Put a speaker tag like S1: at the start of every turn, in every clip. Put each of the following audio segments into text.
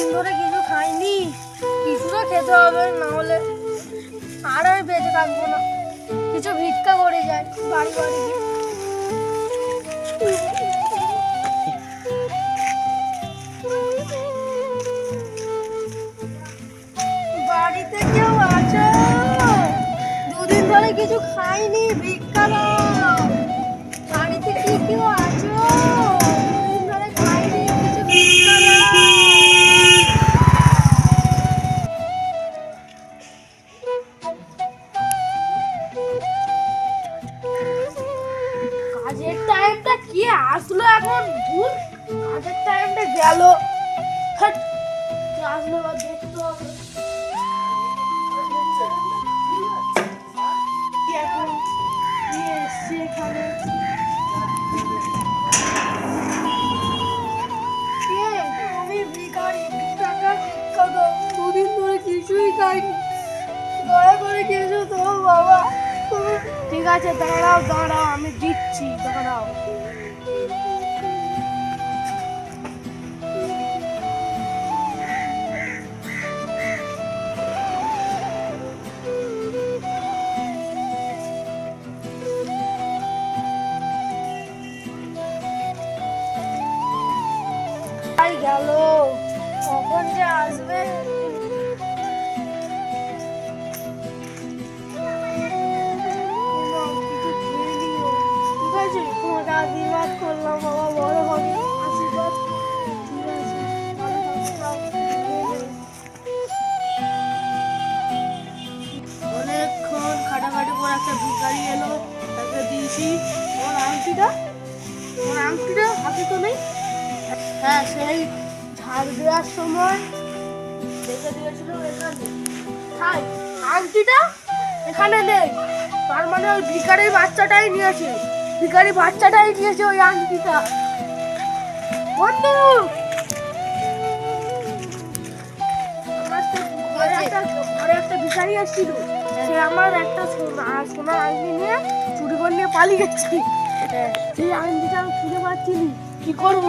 S1: দুদিন ধরে কিছু খাইনি কিছু খেতে হবে না হলে আর আমি বেঁচে থাকব না। কিছু ভিক্ষা করে যায় বাড়ি বাড়ি গিয়ে। বাড়িতে কেউ আছো? দুদিন ধরে কিছু খাইনি, ভিক্ষা বাড়িতে কি কেউ কাজের টাইমটা কি আসলো এখন? ভুল কাজের টাইমটা গেল। আসলো বা দেখতে হবে। ঠিক আছে দাঁড়াও দাঁড়াও আমি দিচ্ছি দাঁড়াও। আংটিটা হাতে তো নেই। হ্যাঁ সেই ঝাড় দেওয়ার সময় দেখে দিয়েছিল এখানে। হাই আংটিটা এখানে নেই। তার মানে ওই ভিখারির বাচ্চাটাই নিয়েছে। ভিখারি বাচ্চাটাই নিয়েছে ওই আংটিটা। বন্ধু! ঘরে একটা ভিখারি আসছিল সে আমার একটা সোনা সোনার আংটি নিয়ে পালিয়ে গেছে। সেই আংটিটা আমি খুঁজে পাচ্ছি না কি করব?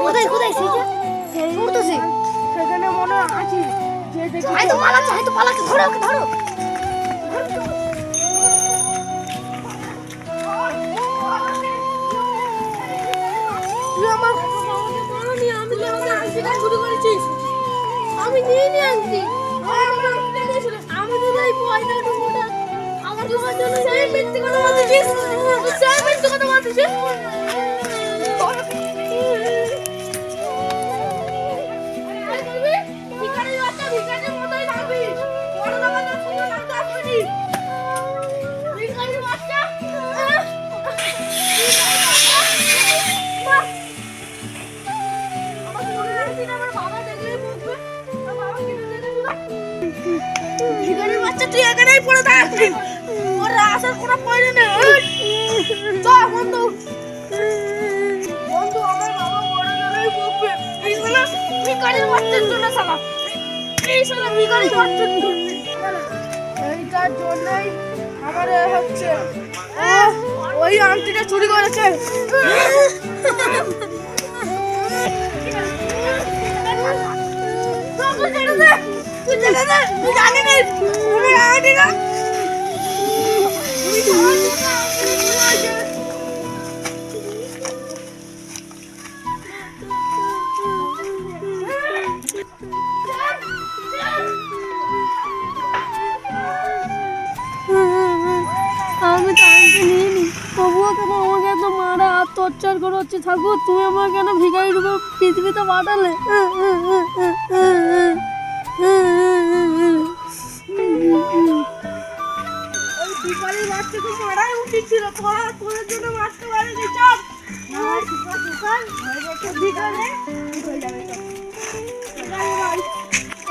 S2: কোথায় কোথায়? সেই যে
S1: সেই? সেখানে মনে আছে যে দেখি
S2: হয়তো পালাচ্ছে হয়তো পালাচ্ছে ধরো ওকে ধরো।
S1: আমি তো আমাকে আংটিটা ভিখারির বাচ্চা তুই এখানেই পড়ে থাক ওর আসার কোনো প্রয়োজন নেই। চল বন্ধু। বন্ধু আমার বাবা বড় গেলেই বকবে। এই শালা ভিখারির বাচ্চার জন্য শালা? এই শালা ভিখারির বাচ্চার জন্য এইটার জন্যই আমার হচ্ছে। ওই আংটিটা চুরি করেছে। জানি না, আমি তো আনতে নিইনি তবুও কেন আমাকে এত মারা আর টর্চার করে হচ্ছে? ঠাকুর তুমি আমার কেন ভিখারি রূপে পৃথিবীতে পাঠালে?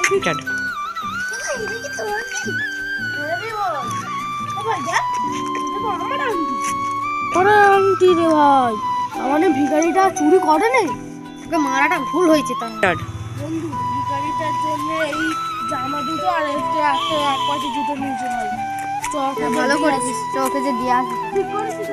S1: ওই ভাই, ওই ভিখারি ওরে আংটি রে ভাই আমাদের ভিখারিটা চুরি করে নেই
S2: তোকে মারাটা ভুল হয়েছে তার।
S1: বন্ধু ভিখারিটার জন্য এই জামা দুটো আর একটা একটা এক পাশে জুতো নিয়েছে ভাই। চল
S2: ভালো করেছিস চোখে যে দিয়ে আসবে।
S1: ঠিক করেছিস?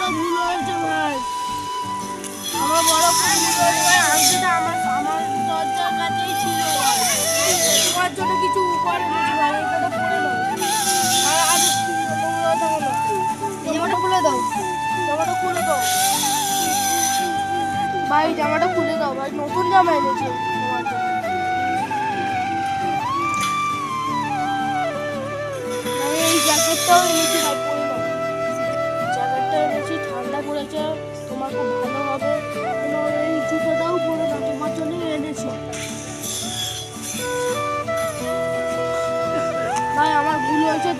S1: বড় ভুল হয়েছে ভাই। আমার বড় ভুল হয়েছে ভাই। আংটিটা আমার আমার দরজার কাছেই ছিল। তোমার জন্য কিছু উপহার এনেছি ভাই এটা পরে নাও আর
S2: জামাটা খুলে দাও।
S1: জামাটা খুলে দাও। ভাই, জামাটা খুলে দাও, ভাই। নতুন জামা এনেছি।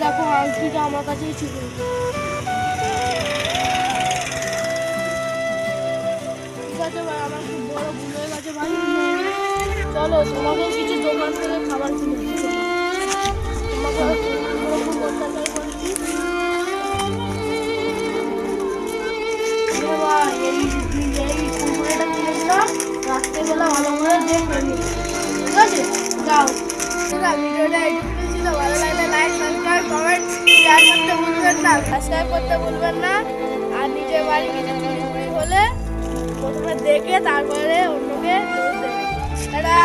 S1: দেখো আংটিটা আমার কাছেই ছিল। আমার চলো কিছু দোকান থেকে খাবার এই রাত্রেবেলা ভালো করে দেখবে নি। ঠিক আছে যাও। বন্ধুরা, ভিডিওটা ভালো লাগলে লাইক সাবস্ক্রাইব কমেন্ট শেয়ার করতে ভুলবেন না। সাবস্ক্রাইব করতে ভুলবেন না। আর নিজের বাড়ি কিছু চুরি চুরি হলে প্রথমে দেখে তারপরে অন্যকে টাটা!